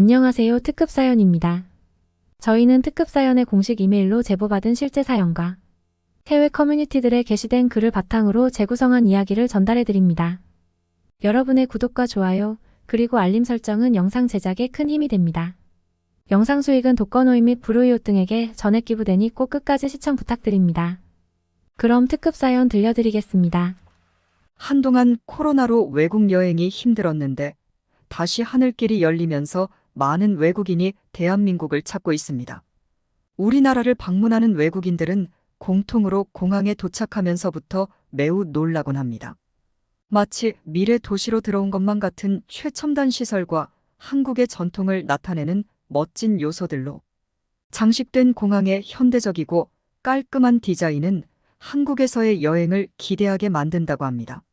안녕하세요. 특급 사연입니다. 저희는 특급 사연의 공식 이메일로 제보받은 실제 사연과 해외 커뮤니티들에 게시된 글을 바탕으로 재구성한 이야기를 전달해 드립니다. 여러분의 구독과 좋아요, 그리고 알림 설정은 영상 제작에 큰 힘이 됩니다. 영상 수익은 독거노인 및 불우이웃 등에게 전액 기부되니 꼭 끝까지 시청 부탁드립니다. 그럼 특급 사연 들려드리겠습니다. 한동안 코로나로 외국 여행이 힘들었는데 다시 하늘길이 열리면서 많은 외국인이 대한민국을 찾고 있습니다. 우리나라를 방문하는 외국인들은 공통으로 공항에 도착하면서부터 매우 놀라곤 합니다. 마치 미래 도시로 들어온 것만 같은 최첨단 시설과 한국의 전통을 나타내는 멋진 요소들로 장식된 공항의 현대적이고 깔끔한 디자인은 한국에서의 여행을 기대하게 만든다고 합니다.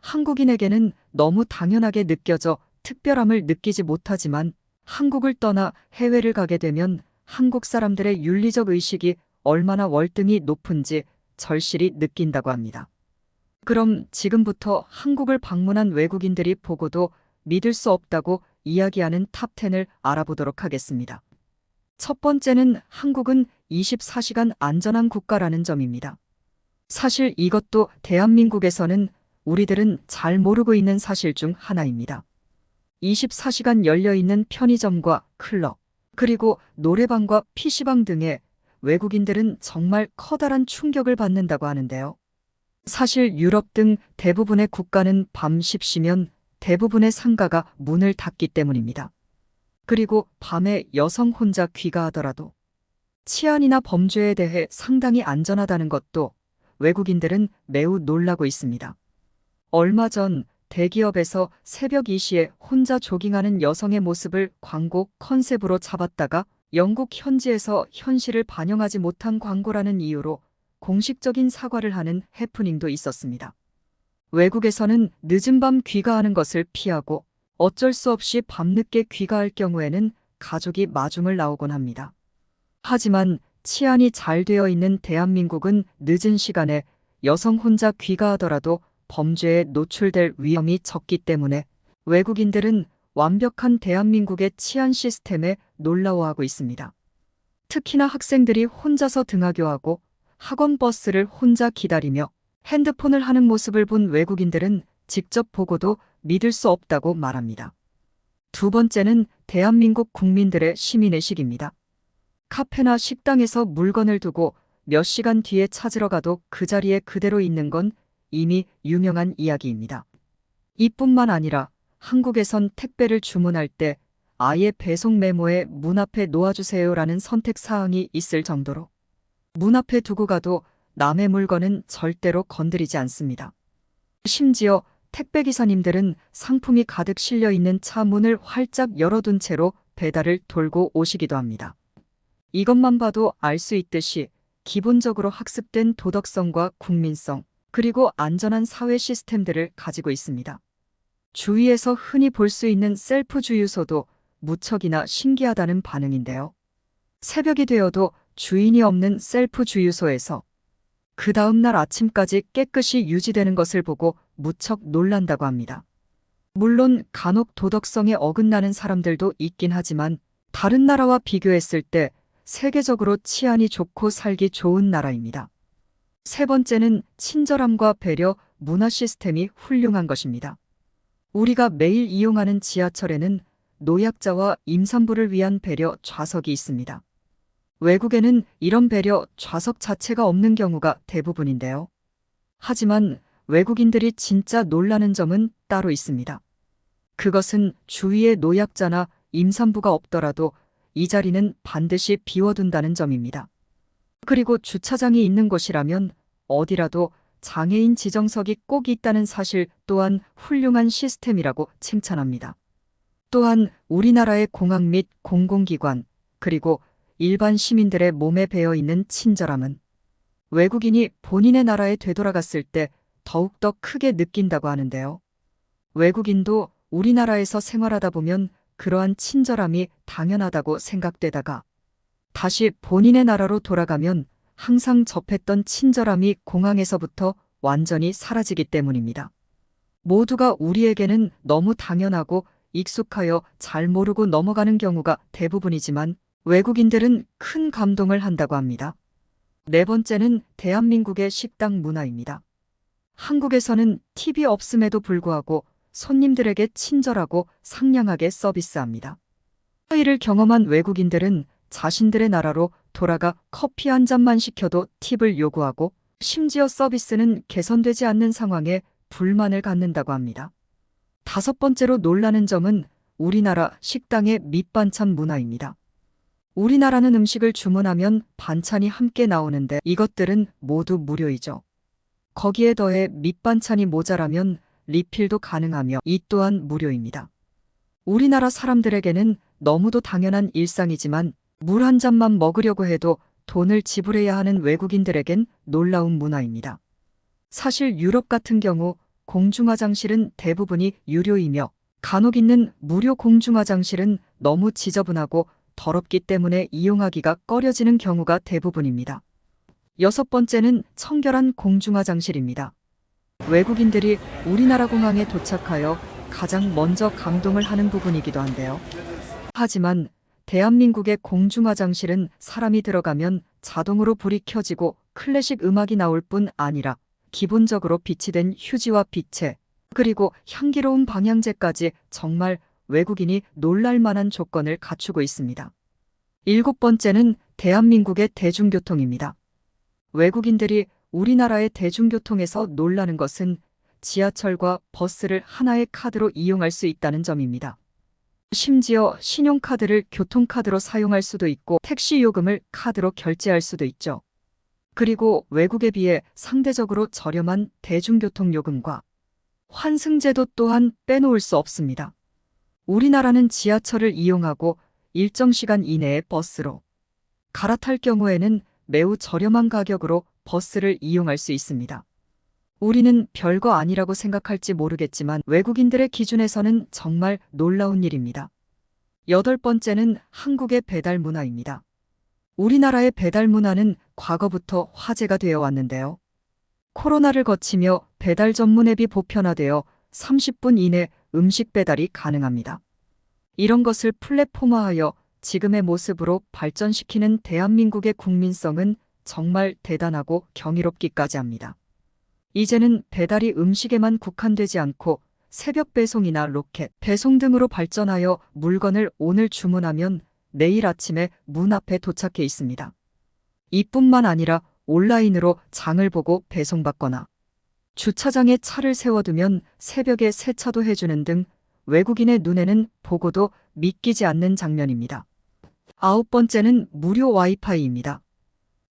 한국인에게는 너무 당연하게 느껴져 특별함을 느끼지 못하지만 한국을 떠나 해외를 가게 되면 한국 사람들의 윤리적 의식이 얼마나 월등히 높은지 절실히 느낀다고 합니다. 그럼 지금부터 한국을 방문한 외국인들이 보고도 믿을 수 없다고 이야기하는 탑10을 알아보도록 하겠습니다. 첫 번째는 한국은 24시간 안전한 국가라는 점입니다. 사실 이것도 대한민국에서는 우리들은 잘 모르고 있는 사실 중 하나입니다. 24시간 열려있는 편의점과 클럽, 그리고 노래방과 PC방 등에 외국인들은 정말 커다란 충격을 받는다고 하는데요. 사실 유럽 등 대부분의 국가는 밤 10시면 대부분의 상가가 문을 닫기 때문입니다. 그리고 밤에 여성 혼자 귀가하더라도 치안이나 범죄에 대해 상당히 안전하다는 것도 외국인들은 매우 놀라고 있습니다. 얼마 전 대기업에서 새벽 2시에 혼자 조깅하는 여성의 모습을 광고 컨셉으로 잡았다가 영국 현지에서 현실을 반영하지 못한 광고라는 이유로 공식적인 사과를 하는 해프닝도 있었습니다. 외국에서는 늦은 밤 귀가하는 것을 피하고 어쩔 수 없이 밤늦게 귀가할 경우에는 가족이 마중을 나오곤 합니다. 하지만 치안이 잘 되어 있는 대한민국은 늦은 시간에 여성 혼자 귀가하더라도 범죄에 노출될 위험이 적기 때문에 외국인들은 완벽한 대한민국의 치안 시스템에 놀라워하고 있습니다. 특히나 학생들이 혼자서 등하교하고 학원 버스를 혼자 기다리며 핸드폰을 하는 모습을 본 외국인들은 직접 보고도 믿을 수 없다고 말합니다. 두 번째는 대한민국 국민들의 시민의식입니다. 카페나 식당에서 물건을 두고 몇 시간 뒤에 찾으러 가도 그 자리에 그대로 있는 건 이미 유명한 이야기입니다. 이뿐만 아니라 한국에선 택배를 주문할 때 아예 배송 메모에 문 앞에 놓아주세요라는 선택 사항이 있을 정도로 문 앞에 두고 가도 남의 물건은 절대로 건드리지 않습니다. 심지어 택배기사님들은 상품이 가득 실려 있는 차 문을 활짝 열어둔 채로 배달을 돌고 오시기도 합니다. 이것만 봐도 알 수 있듯이 기본적으로 학습된 도덕성과 국민성, 그리고 안전한 사회 시스템들을 가지고 있습니다. 주위에서 흔히 볼 수 있는 셀프 주유소도 무척이나 신기하다는 반응인데요. 새벽이 되어도 주인이 없는 셀프 주유소에서 그 다음날 아침까지 깨끗이 유지되는 것을 보고 무척 놀란다고 합니다. 물론 간혹 도덕성에 어긋나는 사람들도 있긴 하지만 다른 나라와 비교했을 때 세계적으로 치안이 좋고 살기 좋은 나라입니다. 세 번째는 친절함과 배려, 문화 시스템이 훌륭한 것입니다. 우리가 매일 이용하는 지하철에는 노약자와 임산부를 위한 배려 좌석이 있습니다. 외국에는 이런 배려 좌석 자체가 없는 경우가 대부분인데요. 하지만 외국인들이 진짜 놀라는 점은 따로 있습니다. 그것은 주위에 노약자나 임산부가 없더라도 이 자리는 반드시 비워둔다는 점입니다. 그리고 주차장이 있는 곳이라면 어디라도 장애인 지정석이 꼭 있다는 사실 또한 훌륭한 시스템이라고 칭찬합니다. 또한 우리나라의 공항 및 공공기관, 그리고 일반 시민들의 몸에 배어 있는 친절함은 외국인이 본인의 나라에 되돌아갔을 때 더욱더 크게 느낀다고 하는데요. 외국인도 우리나라에서 생활하다 보면 그러한 친절함이 당연하다고 생각되다가 다시 본인의 나라로 돌아가면 항상 접했던 친절함이 공항에서부터 완전히 사라지기 때문입니다. 모두가 우리에게는 너무 당연하고 익숙하여 잘 모르고 넘어가는 경우가 대부분이지만 외국인들은 큰 감동을 한다고 합니다. 네 번째는 대한민국의 식당 문화입니다. 한국에서는 TV 없음에도 불구하고 손님들에게 친절하고 상냥하게 서비스합니다. 이를 경험한 외국인들은 자신들의 나라로 돌아가 커피 한 잔만 시켜도 팁을 요구하고 심지어 서비스는 개선되지 않는 상황에 불만을 갖는다고 합니다. 다섯 번째로 놀라는 점은 우리나라 식당의 밑반찬 문화입니다. 우리나라는 음식을 주문하면 반찬이 함께 나오는데 이것들은 모두 무료이죠. 거기에 더해 밑반찬이 모자라면 리필도 가능하며 이 또한 무료입니다. 우리나라 사람들에게는 너무도 당연한 일상이지만 물 한 잔만 먹으려고 해도 돈을 지불해야 하는 외국인들에겐 놀라운 문화입니다. 사실 유럽 같은 경우 공중화장실은 대부분이 유료이며 간혹 있는 무료 공중화장실은 너무 지저분하고 더럽기 때문에 이용하기가 꺼려지는 경우가 대부분입니다. 여섯 번째는 청결한 공중화장실입니다. 외국인들이 우리나라 공항에 도착하여 가장 먼저 감동을 하는 부분이기도 한데요. 하지만 대한민국의 공중화장실은 사람이 들어가면 자동으로 불이 켜지고 클래식 음악이 나올 뿐 아니라 기본적으로 비치된 휴지와 비체, 그리고 향기로운 방향제까지 정말 외국인이 놀랄 만한 조건을 갖추고 있습니다. 일곱 번째는 대한민국의 대중교통입니다. 외국인들이 우리나라의 대중교통에서 놀라는 것은 지하철과 버스를 하나의 카드로 이용할 수 있다는 점입니다. 심지어 신용카드를 교통카드로 사용할 수도 있고 택시 요금을 카드로 결제할 수도 있죠. 그리고 외국에 비해 상대적으로 저렴한 대중교통 요금과 환승제도 또한 빼놓을 수 없습니다. 우리나라는 지하철을 이용하고 일정 시간 이내에 버스로 갈아탈 경우에는 매우 저렴한 가격으로 버스를 이용할 수 있습니다. 우리는 별거 아니라고 생각할지 모르겠지만 외국인들의 기준에서는 정말 놀라운 일입니다. 여덟 번째는 한국의 배달 문화입니다. 우리나라의 배달 문화는 과거부터 화제가 되어 왔는데요. 코로나를 거치며 배달 전문 앱이 보편화되어 30분 이내 음식 배달이 가능합니다. 이런 것을 플랫폼화하여 지금의 모습으로 발전시키는 대한민국의 국민성은 정말 대단하고 경이롭기까지 합니다. 이제는 배달이 음식에만 국한되지 않고 새벽 배송이나 로켓, 배송 등으로 발전하여 물건을 오늘 주문하면 내일 아침에 문 앞에 도착해 있습니다. 이뿐만 아니라 온라인으로 장을 보고 배송받거나 주차장에 차를 세워두면 새벽에 세차도 해주는 등 외국인의 눈에는 보고도 믿기지 않는 장면입니다. 아홉 번째는 무료 와이파이입니다.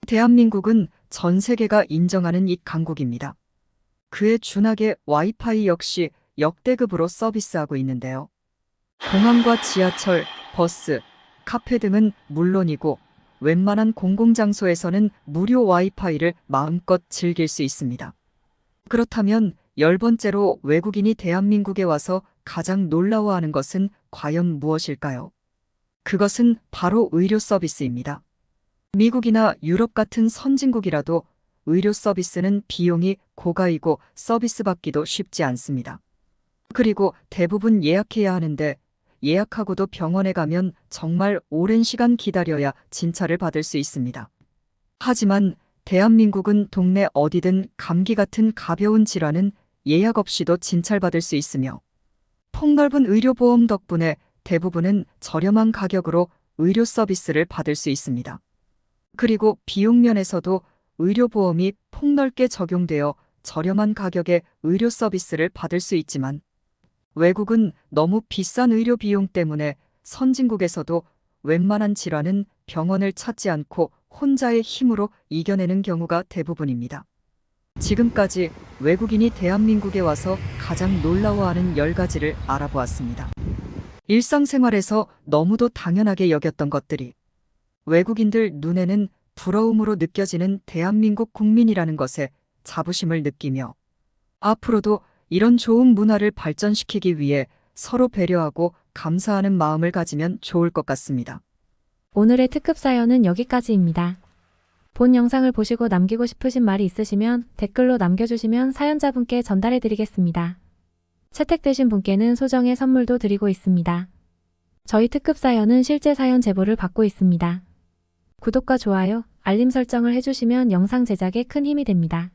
대한민국은 전 세계가 인정하는 이 강국입니다. 그에 준하게 와이파이 역시 역대급으로 서비스하고 있는데요. 공항과 지하철, 버스, 카페 등은 물론이고 웬만한 공공장소에서는 무료 와이파이를 마음껏 즐길 수 있습니다. 그렇다면 열 번째로 외국인이 대한민국에 와서 가장 놀라워하는 것은 과연 무엇일까요? 그것은 바로 의료 서비스입니다. 미국이나 유럽 같은 선진국이라도 의료 서비스는 비용이 고가이고 서비스 받기도 쉽지 않습니다. 그리고 대부분 예약해야 하는데 예약하고도 병원에 가면 정말 오랜 시간 기다려야 진찰을 받을 수 있습니다. 하지만 대한민국은 동네 어디든 감기 같은 가벼운 질환은 예약 없이도 진찰받을 수 있으며 폭넓은 의료보험 덕분에 대부분은 저렴한 가격으로 의료 서비스를 받을 수 있습니다. 그리고 비용 면에서도 의료보험이 폭넓게 적용되어 저렴한 가격에 의료 서비스를 받을 수 있지만 외국은 너무 비싼 의료 비용 때문에 선진국에서도 웬만한 질환은 병원을 찾지 않고 혼자의 힘으로 이겨내는 경우가 대부분입니다. 지금까지 외국인이 대한민국에 와서 가장 놀라워하는 10가지를 알아보았습니다. 일상생활에서 너무도 당연하게 여겼던 것들이 외국인들 눈에는 부러움으로 느껴지는 대한민국 국민이라는 것에 자부심을 느끼며 앞으로도 이런 좋은 문화를 발전시키기 위해 서로 배려하고 감사하는 마음을 가지면 좋을 것 같습니다. 오늘의 특급 사연은 여기까지입니다. 본 영상을 보시고 남기고 싶으신 말이 있으시면 댓글로 남겨주시면 사연자분께 전달해 드리겠습니다. 채택되신 분께는 소정의 선물도 드리고 있습니다. 저희 특급 사연은 실제 사연 제보를 받고 있습니다. 구독과 좋아요, 알림 설정을 해주시면 영상 제작에 큰 힘이 됩니다.